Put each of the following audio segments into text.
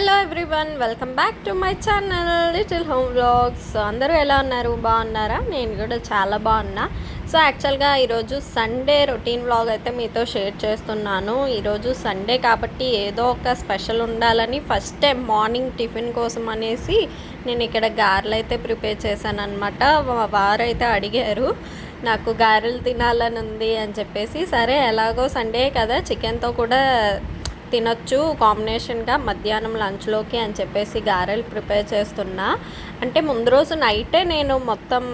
Hello everyone welcome back to my channel little home vlogs. అందరూ ఎలా ఉన్నారు? బాగున్నారా? నేను కూడా చాలా బాగున్నా. సో యాక్చువల్గా ఈరోజు సండే రొటీన్ వ్లాగ్ అయితే మీతో షేర్ చేస్తున్నాను. ఈరోజు సండే కాబట్టి ఏదో ఒక స్పెషల్ ఉండాలని ఫస్ట్ టైం మార్నింగ్ టిఫిన్ కోసం అనేసి నేను ఇక్కడ గారెలు అయితే ప్రిపేర్ చేశాను అనమాట వారు అయితే అడిగారు నాకు గారెలు తినాలని ఉంది అని చెప్పేసి. సరే ఎలాగో సండే కదా చికెన్తో కూడా తినొచ్చు కాంబినేషన్గా మధ్యాహ్నం లంచ్లోకి అని చెప్పేసి గారెలు ప్రిపేర్ చేస్తున్నా. అంటే ముందు రోజు నైటే నేను మొత్తం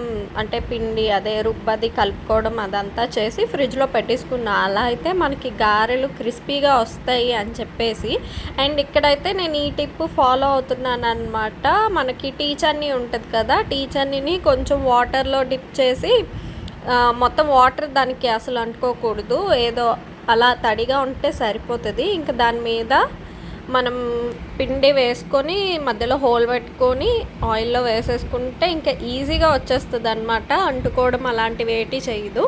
అంటే పిండి అదే రుబ్బది కలుపుకోవడం అదంతా చేసి ఫ్రిడ్జ్లో పెట్టేసుకున్నా. అలా అయితే మనకి గారెలు క్రిస్పీగా వస్తాయి అని చెప్పేసి. అండ్ ఇక్కడైతే నేను ఈ టిప్ ఫాలో అవుతున్నాను అనమాట మనకి టీచర్ని ఉంటుంది కదా టీచర్ని కొంచెం వాటర్లో డిప్ చేసి మొత్తం వాటర్ దానికి అసలు అంటుకోకూడదు. ఏదో అలా తడిగా ఉంటే సరిపోతుంది. ఇంకా దాని మీద మనం పిండి వేసుకొని మధ్యలో హోల్ పెట్టుకొని ఆయిల్లో వేసేసుకుంటే ఇంకా ఈజీగా వచ్చేస్తుంది అనమాట అంటుకోవడం అలాంటివి ఏటి చేయదు.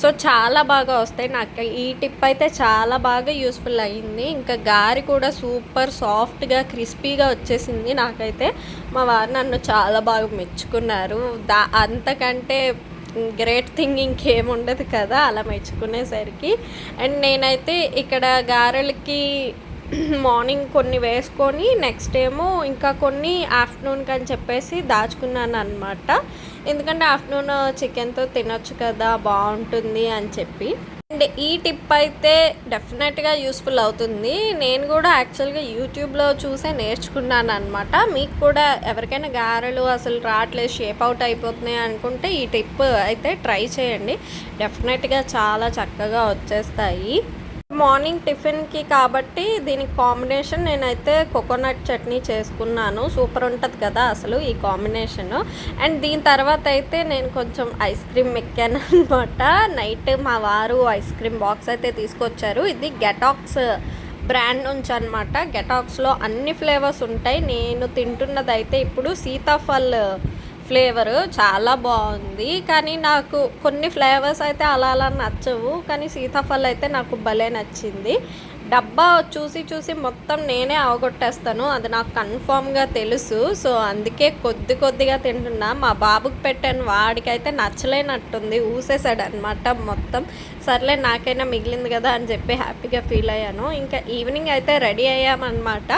సో చాలా బాగా వస్తాయి నాకు. ఈ టిప్ అయితే చాలా బాగా యూస్ఫుల్ అయ్యింది ఇంకా గారి కూడా సూపర్ సాఫ్ట్గా క్రిస్పీగా వచ్చేసింది నాకైతే. మా వారు నన్ను చాలా బాగా మెచ్చుకున్నారు. దా అంతకంటే గ్రేట్ థింగ్ ఇంకేముండదు కదా అలా మెచ్చుకునేసరికి. అండ్ నేనైతే ఇక్కడ గారెలకి మార్నింగ్ కొన్ని వేసుకొని నెక్స్ట్ ఏమో ఇంకా కొన్ని ఆఫ్టర్నూన్కి అని చెప్పేసి దాచుకున్నాను అనమాట ఎందుకంటే ఆఫ్టర్నూన్ చికెన్తో తినొచ్చు కదా బాగుంటుంది అని చెప్పి. అండ్ ఈ టిప్ అయితే డెఫినెట్గా యూస్ఫుల్ అవుతుంది. నేను కూడా యాక్చువల్గా యూట్యూబ్లో చూసే నేర్చుకున్నాను అనమాట మీకు కూడా ఎవరికైనా గారెలు అసలు రావట్లేదు షేప్ అవుట్ అయిపోతున్నాయి అనుకుంటే ఈ టిప్ అయితే ట్రై చేయండి. డెఫినెట్గా చాలా చక్కగా వచ్చేస్తాయి. మార్నింగ్ టిఫిన్కి కాబట్టి దీనికి కాంబినేషన్ నేనైతే కోకోనట్ చట్నీ చేసుకున్నాను. సూపర్ ఉంటుంది కదా అసలు ఈ కాంబినేషన్. అండ్ దీని తర్వాత అయితే నేను కొంచెం ఐస్ క్రీమ్ ఎక్కాను అనమాట నైట్ మా వారు ఐస్ క్రీమ్ బాక్స్ అయితే తీసుకొచ్చారు. ఇది గెటాక్స్ బ్రాండ్ నుంచి అనమాట గెటాక్స్లో అన్ని ఫ్లేవర్స్ ఉంటాయి. నేను తింటున్నదైతే ఇప్పుడు సీతాఫల్ ఫ్లేవర్ చాలా బాగుంది. కానీ నాకు కొన్ని ఫ్లేవర్స్ అయితే అలా అలా నచ్చవు. కానీ సీతాఫల్ అయితే నాకు భలే నచ్చింది. డబ్బా చూసి చూసి మొత్తం నేనే అవగొట్టేస్తాను అది నాకు కన్ఫామ్గా తెలుసు. సో అందుకే కొద్ది కొద్దిగా తింటున్నా. మా బాబుకి పెట్టాను. వాడికైతే నచ్చలేనట్టుంది. ఊసేసాడు అనమాట మొత్తం. సర్లే నాకైనా మిగిలింది కదా అని చెప్పి హ్యాపీగా ఫీల్ అయ్యాను. ఇంకా ఈవినింగ్ అయితే రెడీ అయ్యామన్నమాట.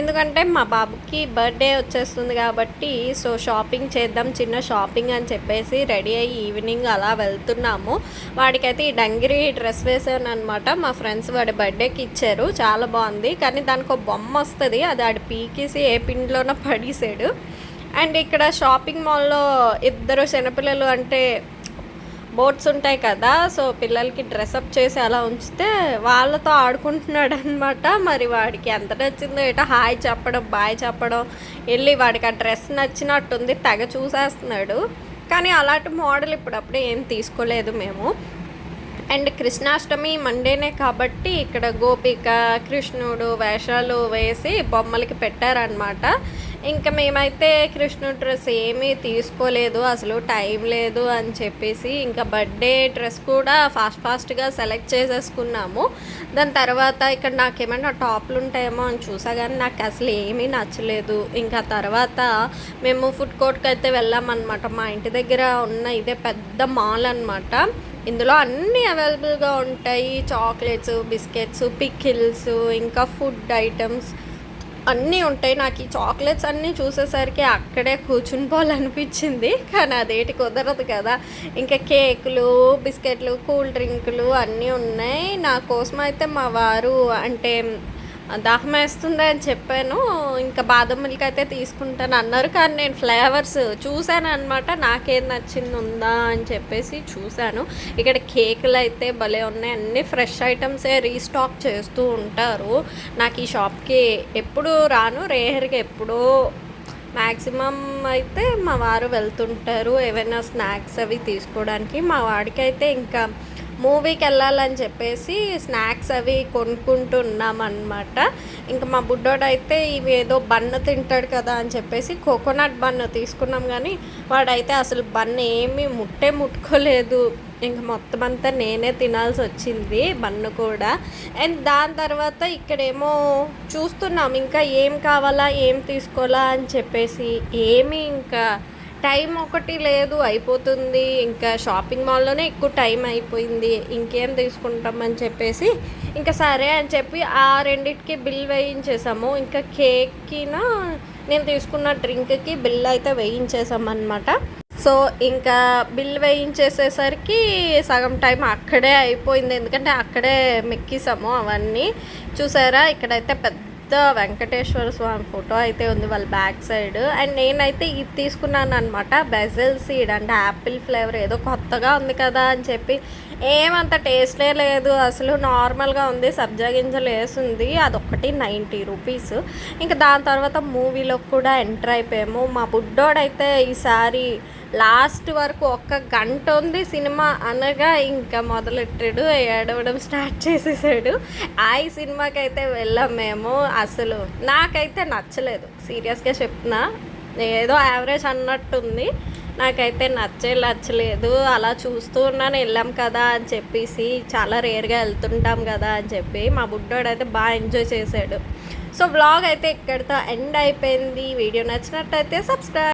ఎందుకంటే మా బాబుకి బర్త్డే వచ్చేస్తుంది కాబట్టి సో షాపింగ్ చేద్దాం చిన్న షాపింగ్ అని చెప్పేసి రెడీ అయ్యి ఈవినింగ్ అలా వెళ్తున్నాము. వాడికైతే ఈ డంగిరి డ్రెస్ వేసాను అనమాట మా ఫ్రెండ్స్ వాడి బర్త్డేకి ఇచ్చారు. చాలా బాగుంది. కానీ దానికి ఒక బొమ్మ వస్తుంది. అది ఆడి పీకేసి ఏ పిండిలోనో పడేసాడు. అండ్ ఇక్కడ షాపింగ్ మాల్లో ఇద్దరు చిన్నపిల్లలు అంటే బోట్స్ ఉంటాయి కదా సో పిల్లలకి డ్రెస్అప్ చేసి అలా ఉంచితే వాళ్ళతో ఆడుకుంటున్నాడు అనమాట మరి వాడికి ఎంత నచ్చిందో ఏటో హాయ్ చెప్పడం బాయ్ చెప్పడం వెళ్ళి వాడికి ఆ డ్రెస్ నచ్చినట్టుంది తెగ చూసేస్తున్నాడు. కానీ అలాంటి మోడల్ ఇప్పుడప్పుడే ఏం తీసుకోలేదు మేము. అండ్ కృష్ణాష్టమి మండేనే కాబట్టి ఇక్కడ గోపిక కృష్ణుడు వేషాలు వేసి బొమ్మలకి పెట్టారనమాట ఇంకా మేమైతే కృష్ణుడు డ్రెస్ ఏమీ తీసుకోలేదు అసలు టైం లేదు అని చెప్పేసి ఇంకా బర్త్డే డ్రెస్ కూడా ఫాస్ట్ ఫాస్ట్గా సెలెక్ట్ చేసేసుకున్నాము. దాని తర్వాత ఇక్కడ నాకేమైనా టాప్లు ఉంటాయేమో అని చూసా కానీ నాకు అసలు ఏమీ నచ్చలేదు. ఇంకా తర్వాత మేము ఫుడ్ కోర్ట్కి అయితే వెళ్ళామన్నమాట. మా ఇంటి దగ్గర ఉన్న ఇదే పెద్ద మాల్ అనమాట ఇందులో అన్నీ అవైలబుల్గా ఉంటాయి. చాక్లెట్స్ బిస్కెట్స్ పికిల్స్ ఇంకా ఫుడ్ ఐటమ్స్. అన్నీ ఉంటాయి. నాకు ఈ చాక్లెట్స్ అన్నీ చూసేసరికి అక్కడే కూర్చుని పోవాలనిపించింది. కానీ అదేటి కుదరదు కదా. ఇంకా కేకులు బిస్కెట్లు కూల్ డ్రింకులు అన్నీ ఉన్నాయి. నా కోసం అయితే మా వారు అంటే దాహం వేస్తుంది అని చెప్పాను. ఇంకా బాదం మిల్క్ అయితే తీసుకుంటాను అన్నారు. కానీ నేను ఫ్లేవర్స్ చూశాను అనమాట నాకేం నచ్చింది ఉందా అని చెప్పేసి చూశాను. ఇక్కడ కేకులు అయితే భలే ఉన్నాయి. అన్ని ఫ్రెష్ ఐటమ్సే రీస్టాక్ చేస్తూ ఉంటారు. నాకు ఈ షాప్కి ఎప్పుడు రాను. రేహర్కి ఎప్పుడో మ్యాక్సిమం అయితే మా వారు వెళ్తుంటారు. ఏవైనా స్నాక్స్ అవి తీసుకోవడానికి. మా వాడికి అయితే ఇంకా మూవీకి వెళ్ళాలని చెప్పేసి స్నాక్స్ అవి కొనుక్కుంటూ ఉన్నామన్నమాట ఇంకా మా బుడ్డోడు అయితే ఇవి ఏదో బన్ను తింటాడు కదా అని చెప్పేసి కోకోనట్ బన్ను తీసుకున్నాం కానీ వాడైతే అసలు బన్ను ఏమీ ముట్టే ముట్టుకోలేదు. ఇంకా మొత్తం అంతా నేనే తినాల్సి వచ్చింది బన్ను కూడా. అండ్ దాని తర్వాత ఇక్కడేమో చూస్తున్నాం ఇంకా ఏం కావాలా ఏం తీసుకోవాలా అని చెప్పేసి ఏమీ ఇంకా టైం ఒకటి లేదు అయిపోతుంది. ఇంకా షాపింగ్ మాల్లోనే ఎక్కువ టైం అయిపోయింది. ఇంకేం తీసుకుంటామని చెప్పేసి ఇంకా సరే అని చెప్పి ఆ రెండింటికి బిల్ వేయించేసాము. ఇంకా కేక్కిన నేను తీసుకున్న డ్రింక్కి బిల్ అయితే వేయించేసామన్నమాట. సో ఇంకా బిల్ వేయించేసేసరికి సగం టైం అక్కడే అయిపోయింది. ఎందుకంటే అక్కడే మెక్కిసాము అవన్నీ. చూసారా? ఇక్కడైతే పెద్ద వెంకటేశ్వర స్వామి ఫోటో అయితే ఉంది వాళ్ళ బ్యాక్ సైడ్. అండ్ నేనైతే ఇది తీసుకున్నాను అనమాట బెజల్ సీడ్ అంటే యాపిల్ ఫ్లేవర్ ఏదో కొత్తగా ఉంది కదా అని చెప్పి ఏమంత టేస్టే లేదు. అసలు నార్మల్గా ఉంది సబ్జా గింజలు వేసింది. అదొకటి నైంటీ రూపీస్. ఇంకా దాని తర్వాత మూవీలో కూడా ఎంటర్ అయిపోయాము. మా బుడ్డోడైతే ఈసారి లాస్ట్ వరకు ఒక్క గంట ఉంది సినిమా అనగా ఇంకా మొదలెట్టాడు ఏడవడం స్టార్ట్ చేసేసాడు. ఆ సినిమాకి అయితే వెళ్ళాం మేము. అసలు నాకైతే నచ్చలేదు. సీరియస్గా చెప్తున్నా ఏదో యావరేజ్ అన్నట్టుంది. నాకైతే నచ్చే నచ్చలేదు. అలా చూస్తూ ఉన్నాను వెళ్ళాం కదా అని చెప్పేసి చాలా రేర్గా వెళ్తుంటాం కదా అని చెప్పి మా బుడ్డోడు అయితే బాగా ఎంజాయ్ చేశాడు. సో బ్లాగ్ అయితే ఇక్కడితో ఎండ్ అయిపోయింది. వీడియో నచ్చినట్టయితే సబ్స్క్రైబ్